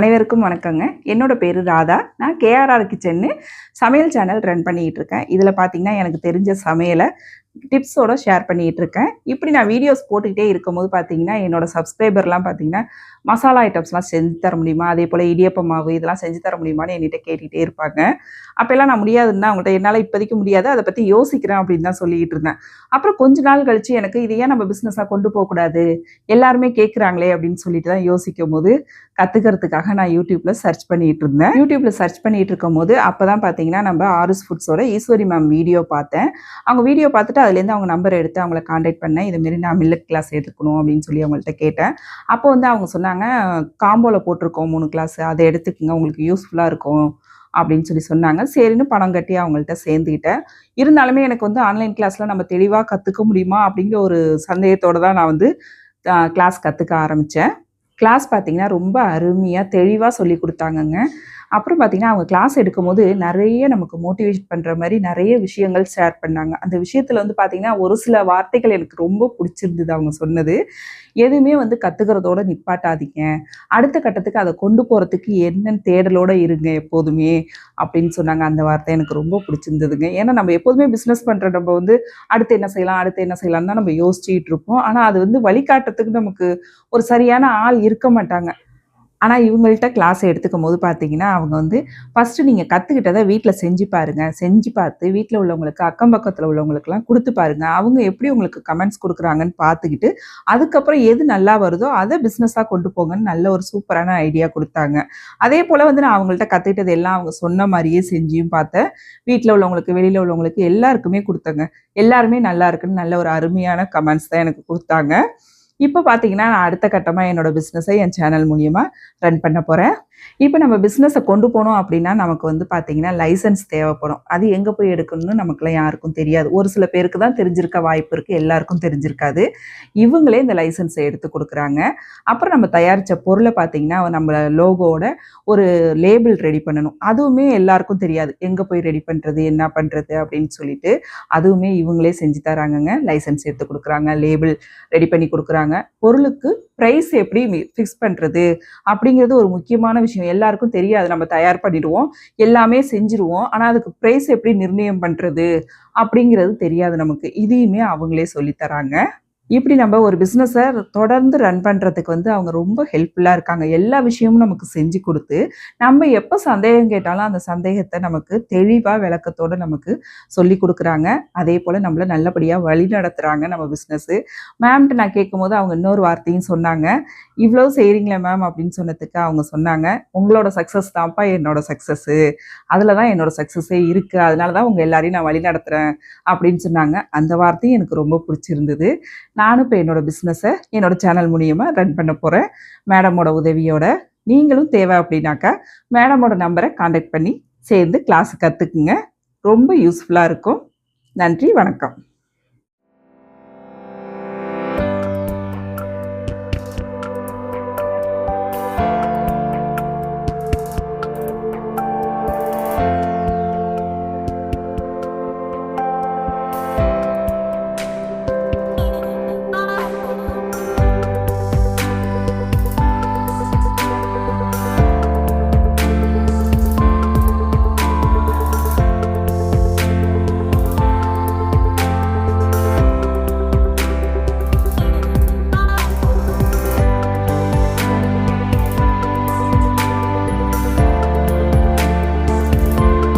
அனைவருக்கும் வணக்கங்க. என்னோட பேர் ராதா. நான் கேஆர்ஆர் கிச்சன்னு சமையல் சேனல் ரன் பண்ணிகிட்டு இருக்கேன் இதில் பார்த்தீங்கன்னா எனக்கு தெரிஞ்ச சமையலை டிப்ஸோட ஷேர் பண்ணிகிட்டு இருக்கேன் இப்படி நான் வீடியோஸ் போட்டுக்கிட்டே இருக்கும்போது பார்த்தீங்கன்னா என்னோட சப்ஸ்கிரைபர்லாம் பார்த்தீங்கன்னா மசாலா ஐட்டம்ஸ்லாம் செஞ்சு தர முடியுமா? அதே போல் இடியப்ப மாவு இதெல்லாம் செஞ்சு தர முடியுமான்னு என்கிட்ட கேட்டுகிட்டே இருப்பாங்க. அப்போல்லாம் நான் முடியாதுன்னா அவங்கள்ட்ட என்னால் இப்போதைக்கு முடியாது அதை பற்றி யோசிக்கிறேன் அப்படின்னு தான் சொல்லிட்டு இருந்தேன். அப்புறம் கொஞ்ச நாள் கழிச்சு எனக்கு இது ஏன் நம்ம பிஸ்னஸாக கொண்டு போகக்கூடாது எல்லாருமே கேட்குறாங்களே அப்படின்னு சொல்லிட்டு தான் யோசிக்கும் போது கற்றுக்கிறதுக்காக நான் யூடியூப்பில் சர்ச் பண்ணிகிட்டு இருந்தேன். யூடியூப்பில் சர்ச் பண்ணிகிட்டு இருக்கும் போது அப்போ தான் பார்த்தீங்கன்னா நம்ம ஆர்எஸ் ஃபுட்ஸோட ஈஸ்வரி மேம் வீடியோ பார்த்தேன். அவங்க வீடியோ பார்த்துட்டு அதுலேருந்து அவங்க நம்பர் எடுத்து அவங்கள காண்டாக்ட் பண்ணேன். இதுமாரி நான் மில்லட் கிளாஸ் எடுத்துக்கணும் அப்படின்னு சொல்லி அவங்கள்ட்ட கேட்டேன். அப்போ வந்து அவங்க சொன்னாங்க காம்போவில் போட்டிருக்கோம் மூணு கிளாஸ் அதை எடுத்துக்கோங்க உங்களுக்கு யூஸ்ஃபுல்லாக இருக்கும். அப்படின்னு சொல்லி சொன்னாங்க. சரின்னு பணம் கட்டி அவங்கள்ட்ட சேர்ந்துக்கிட்டேன் இருந்தாலுமே எனக்கு வந்து ஆன்லைன் கிளாஸில் நம்ம தெளிவாக கற்றுக்க முடியுமா அப்படிங்கிற ஒரு சந்தேகத்தோடு தான் நான் வந்து கிளாஸ் கற்றுக்க ஆரம்பித்தேன் கிளாஸ் பார்த்தீங்கன்னா ரொம்ப அருமையாக தெளிவாக சொல்லி கொடுத்தாங்கங்க. அப்புறம் பார்த்தீங்கன்னா அவங்க கிளாஸ் எடுக்கும்போது நிறைய நமக்கு மோட்டிவேட் பண்ணுற மாதிரி நிறைய விஷயங்கள் ஷேர் பண்ணாங்க. அந்த விஷயத்தில் வந்து பார்த்தீங்கன்னா ஒரு சில வார்த்தைகள் எனக்கு ரொம்ப பிடிச்சிருந்தது அவங்க சொன்னது. எதுவுமே வந்து கற்றுக்கிறதோட நிப்பாட்டாதீங்க. அடுத்த கட்டத்துக்கு அதை கொண்டு போகிறதுக்கு என்னென்னு தேடலோடு இருங்க எப்போதுமே அப்படின்னு சொன்னாங்க. அந்த வார்த்தை எனக்கு ரொம்ப பிடிச்சிருந்ததுங்க. ஏன்னா நம்ம எப்போதுமே பிஸ்னஸ் பண்ணுற நம்ம வந்து அடுத்து என்ன செய்யலாம் அடுத்து என்ன செய்யலாம் தான் நம்ம யோசிச்சுட்டு இருப்போம். ஆனால் அது வந்து வழிகாட்டுறதுக்கு நமக்கு ஒரு சரியான ஆள் இருக்க மாட்டாங்க. ஆனால் இவங்கள்ட்ட கிளாஸ் எடுத்துக்கும் போது பார்த்தீங்கன்னா அவங்க வந்து ஃபஸ்ட்டு நீங்கள் கற்றுக்கிட்டதை வீட்டில் செஞ்சு பாருங்கள் செஞ்சு பார்த்து வீட்டில் உள்ளவங்களுக்கு அக்கம் பக்கத்தில் உள்ளவங்களுக்குலாம் கொடுத்து பாருங்கள் அவங்க எப்படி உங்களுக்கு கமெண்ட்ஸ் கொடுக்குறாங்கன்னு பார்த்துக்கிட்டு அதுக்கப்புறம் எது நல்லா வருதோ அதை பிஸ்னஸாக கொண்டு போங்கன்னு நல்ல ஒரு சூப்பரான ஐடியா கொடுத்தாங்க. அதே போல் வந்து நான் அவங்கள்ட்ட கற்றுக்கிட்டது எல்லாம் அவங்க சொன்ன மாதிரியே செஞ்சியும் பார்த்தேன். வீட்டில் உள்ளவங்களுக்கு வெளியில் உள்ளவங்களுக்கு எல்லாருக்குமே கொடுத்தேங்க. எல்லாருமே நல்லா இருக்குன்னு நல்ல ஒரு அருமையான கமெண்ட்ஸ் தான் எனக்கு கொடுத்தாங்க. இப்போ பார்த்தீங்கன்னா நான் அடுத்த கட்டமாக என்னோடய பிஸ்னஸை என் சேனல் மூலியமாக ரன் பண்ண போகிறேன் இப்போ நம்ம பிஸ்னஸை கொண்டு போனோம் அப்படின்னா நமக்கு வந்து பார்த்தீங்கன்னா லைசன்ஸ் தேவைப்படும். அது எங்கே போய் எடுக்கணும்னு நமக்குலாம் யாருக்கும் தெரியாது. ஒரு சில பேருக்கு தான் தெரிஞ்சிருக்க வாய்ப்பு இருக்குது எல்லாருக்கும் தெரிஞ்சிருக்காது. இவங்களே இந்த லைசன்ஸை எடுத்து கொடுக்குறாங்க. அப்புறம் நம்ம தயாரித்த பொருளை பார்த்தீங்கன்னா நம்ம லோகோவோட ஒரு லேபிள் ரெடி பண்ணணும். அதுவுமே எல்லாருக்கும் தெரியாது. எங்கே போய் ரெடி பண்ணுறது என்ன பண்ணுறது அப்படின்னு சொல்லிட்டு அதுவுமே இவங்களே செஞ்சு தராங்கங்க. லைசன்ஸ் எடுத்து கொடுக்குறாங்க லேபிள் ரெடி பண்ணி கொடுக்குறாங்க. பொருளுக்கு ப்ரைஸ் எப்படி ஃபிக்ஸ் பண்ணுறது அப்படிங்கிறது ஒரு முக்கியமான விஷயம். எல்லாருக்கும் தெரியாது. நம்ம தயார் பண்ணிடுவோம். எல்லாமே செஞ்சுருவோம். ஆனால் அதுக்கு ப்ரைஸ் எப்படி நிர்ணயம் பண்ணுறது அப்படிங்கிறது தெரியாது நமக்கு. இதையுமே அவங்களே சொல்லித்தராங்க இப்படி நம்ம ஒரு பிஸ்னஸை தொடர்ந்து ரன் பண்ணுறதுக்கு வந்து அவங்க ரொம்ப ஹெல்ப்ஃபுல்லாக இருக்காங்க. எல்லா விஷயமும் நமக்கு செஞ்சு கொடுத்து நம்ம எப்போ சந்தேகம் கேட்டாலும் அந்த சந்தேகத்தை நமக்கு தெளிவாக விளக்கத்தோடு நமக்கு சொல்லி கொடுக்குறாங்க. அதே போல் நம்மளை நல்லபடியாக வழி நடத்துகிறாங்க நம்ம பிஸ்னஸ்ஸு மேம்கிட்ட நான் கேட்கும்போது அவங்க இன்னொரு வார்த்தையும் சொன்னாங்க. இவ்வளோ செய்கிறீங்களே மேம் அப்படின்னு சொன்னதுக்கு அவங்க சொன்னாங்க. உங்களோட சக்ஸஸ் தான்ப்பா என்னோட சக்ஸஸ்ஸு அதில் தான் என்னோட சக்ஸஸே இருக்குது அதனால தான் உங்கள் எல்லாரையும் நான் வழி நடத்துகிறேன் அப்படின்னு சொன்னாங்க. அந்த வார்த்தையும் எனக்கு ரொம்ப பிடிச்சிருந்தது. நானும் இப்போ என்னோடய பிஸ்னஸை என்னோட சேனல் மூலியமாக ரன் பண்ண போகிறேன் மேடமோட உதவியோட நீங்களும் தேவை அப்படின்னாக்கா மேடமோட நம்பரை காண்டாக்ட் பண்ணி சேர்ந்து கிளாஸ் கற்றுக்குங்க ரொம்ப யூஸ்ஃபுல்லாக இருக்கும். நன்றி வணக்கம்.